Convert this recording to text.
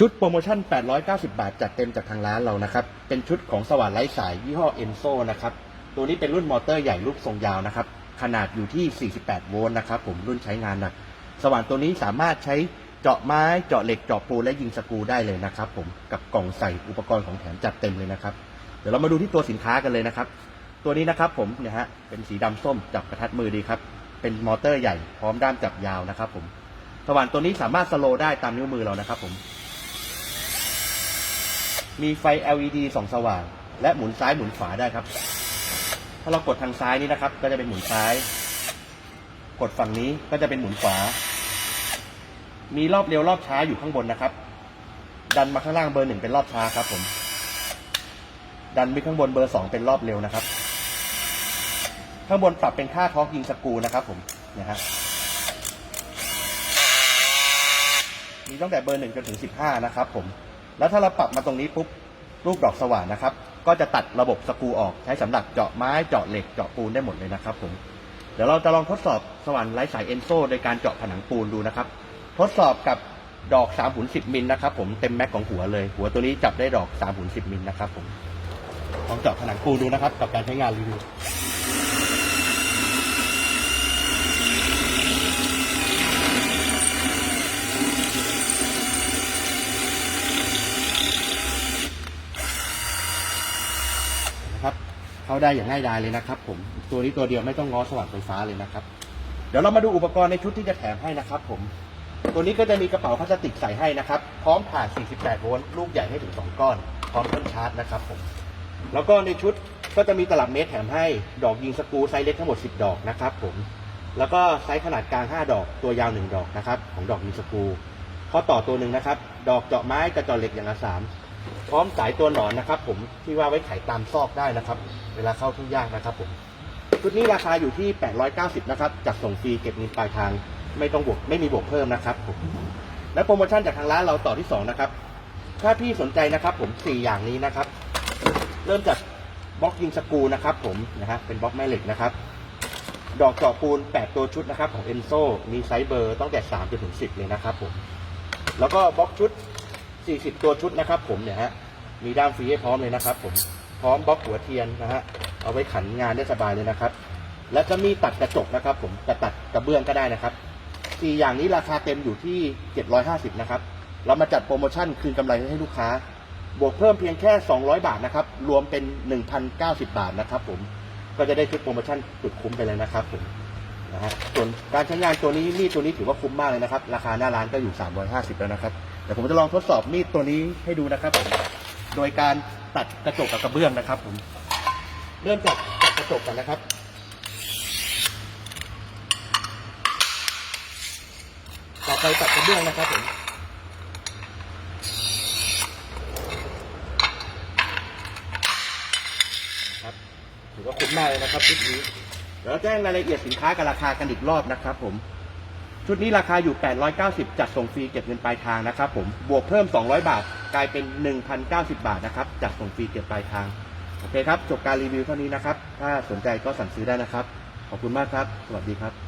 ชุดโปรโมชั่น 890 บาทจัดเต็มจากทางร้านเรานะครับ เป็นชุดของสว่านไร้สายยี่ห้อเอนโซนะครับ ตัวนี้เป็นรุ่นมอเตอร์ใหญ่รูปทรงยาวนะครับ ขนาดอยู่ที่ 48 โวลต์นะครับผมรุ่นใช้งานหนัก สว่านตัวนี้สามารถใช้เจาะไม้ เจาะเหล็ก เจาะปูนและยิงสกูได้เลยนะครับผม กับกล่องใส่อุปกรณ์ของแถมจัดเต็มเลยนะครับ เดี๋ยวเรามาดูที่ตัวสินค้ากันเลยนะครับ ตัวนี้นะครับผมเนี่ยฮะ เป็นสีดำส้มจับกระทัดมือดีครับ เป็นมอเตอร์ใหญ่พร้อมด้ามจับยาวนะครับผม สว่านตัวนี้สามารถสโลได้ตามนิ้วมือเรานะครับผม มีไฟ LED ส่องสว่าง และหมุนซ้ายหมุนขวาได้ครับ ถ้าเรากดทางซ้ายนี้นะครับ ก็จะเป็นหมุนซ้าย กดฝั่งนี้ก็จะเป็นหมุนขวา มีรอบเร็วรอบช้าอยู่ข้างบนนะครับ ดันมาข้างล่างเบอร์หนึ่งเป็นรอบช้าครับผม ดันไปข้างบนเบอร์สองเป็นรอบเร็วนะครับ ข้างบนปรับเป็นค่าทอร์กยิงสกูนะครับ ผมนะฮะมีตั้งแต่เบอร์หนึ่งจนถึงสิบห้านะครับ ผม แล้วถ้าเราปรับมาตรงนี้ปุ๊บรูปดอกสว่านนะครับ ก็จะตัดระบบสกูออกใช้สำหรับเจาะไม้เจาะเหล็กเจาะปูนได้หมดเลยนะครับผมเดี๋ยวเราจะลองทดสอบสว่านไร้สายเอนโซโดยการเจาะผนังปูนดูนะครับ ทดสอบกับดอก3หุ่น10มิลนะครับผมเต็มแม็กของหัวเลย หัวตัวนี้จับได้ดอก3หุ่น10มิลนะครับผมลองเจาะผนังปูนดูนะครับ กับการใช้งานรีวิว นะครับ เข้าได้อย่างง่ายดายเลยนะครับผมตัวนี้ตัวเดียวไม่ต้องง้อสว่านไฟฟ้าเลยนะครับ เดี๋ยวเรามาดูอุปกรณ์ในชุดที่จะแถมให้นะครับผมตัวนี้ก็จะมีกระเป๋าพลาสติกใส่ให้นะครับ พร้อมผ่าน 48 โวลต์ลูกใหญ่ให้ถึง 2 ก้อน พร้อมต้นชาร์จนะครับผมแล้วก็ในชุดก็จะมีตลับเมตรแถมให้ดอกยิงสกูไซส์เล็กทั้งหมด 10 ดอกนะครับผมแล้วก็ไซส์ขนาดกลาง 5 ดอกตัวยาว 1 ดอกนะครับของดอกยิงสกูข้อต่อตัวหนึ่งนะครับ ดอกเจาะไม้กับเจาะเหล็กอย่างละสาม พร้อมสายตัวหนอนนะครับผมที่ว่าไว้ไขตามซอกได้นะครับ เวลาเข้าทุ่งยากนะครับผมชุดนี้ราคาอยู่ที่ 890 นะครับจัดส่งฟรีเก็บเงินปลายทาง ไม่ต้องบวกไม่มีบวกเพิ่มนะครับผมและโปรโมชั่นจากทางร้านเราต่อที่ 2 นะครับ ถ้าพี่สนใจนะครับผม 4 อย่างนี้นะครับ เริ่มจากบล็อกยิงสกูนะครับผมนะฮะเป็นบล็อกแม่เหล็กนะครับ ดอกจาะปูน 8 ตัวชุดนะครับของเอนโซมีไซส์เบอร์ตั้งแต่3จนถึง 10 เลยนะครับผม แล้วก็บล็อกชุด 40 ตัวชุดนะครับ ผมเนี่ยฮะมีด้ามฟรีให้พร้อมเลยนะครับ ผมพร้อมบล็อกหัวเทียนนะฮะเอาไว้ขันงานได้สบายเลยนะครับ และจะมีตัดกระจกนะครับ ผมจะตัดกระเบื้องก็ได้นะครับสี่อย่างนี้ราคาเต็มอยู่ที่ 750 นะครับ เรามาจัดโปรโมชั่นคืนกำไรให้ลูกค้า บวกเพิ่มเพียงแค่ 200 บาทนะครับ รวมเป็น 1,090 บาทนะครับ ผม ก็จะได้ชุดโปรโมชั่นสุดคุ้มไปเลยนะครับ ผมนะฮะส่วนการใช้งานตัวนี้มีดตัวนี้ถือว่าคุ้มมากเลยนะครับ ราคาหน้าร้านก็อยู่ 350 แล้วนะครับ ดี๋ยวผมจะลองทดสอบมีดตัวนี้ให้ดูนะครับผมโดยการตัดกระจกกับกระเบื้องนะครับผมเริ่มจากตัดกระจกกันนะครับต่อไปตัดกระเบื้องนะครับผมครับถือว่าคุ้มมากเลยนะครับชุดนี้เดี๋ยวแจ้งรายละเอียดสินค้ากับราคากันอีกรอบนะครับผม ชุดนี้ราคาอยู่ 890 จัดส่งฟรีเก็บเงินปลายทางนะครับผม บวกเพิ่ม 200 บาท กลายเป็น 1,090 บาทนะครับ จัดส่งฟรีเก็บปลายทาง โอเคครับ จบการรีวิวเท่านี้นะครับ ถ้าสนใจก็สั่งซื้อได้นะครับ ขอบคุณมากครับ สวัสดีครับ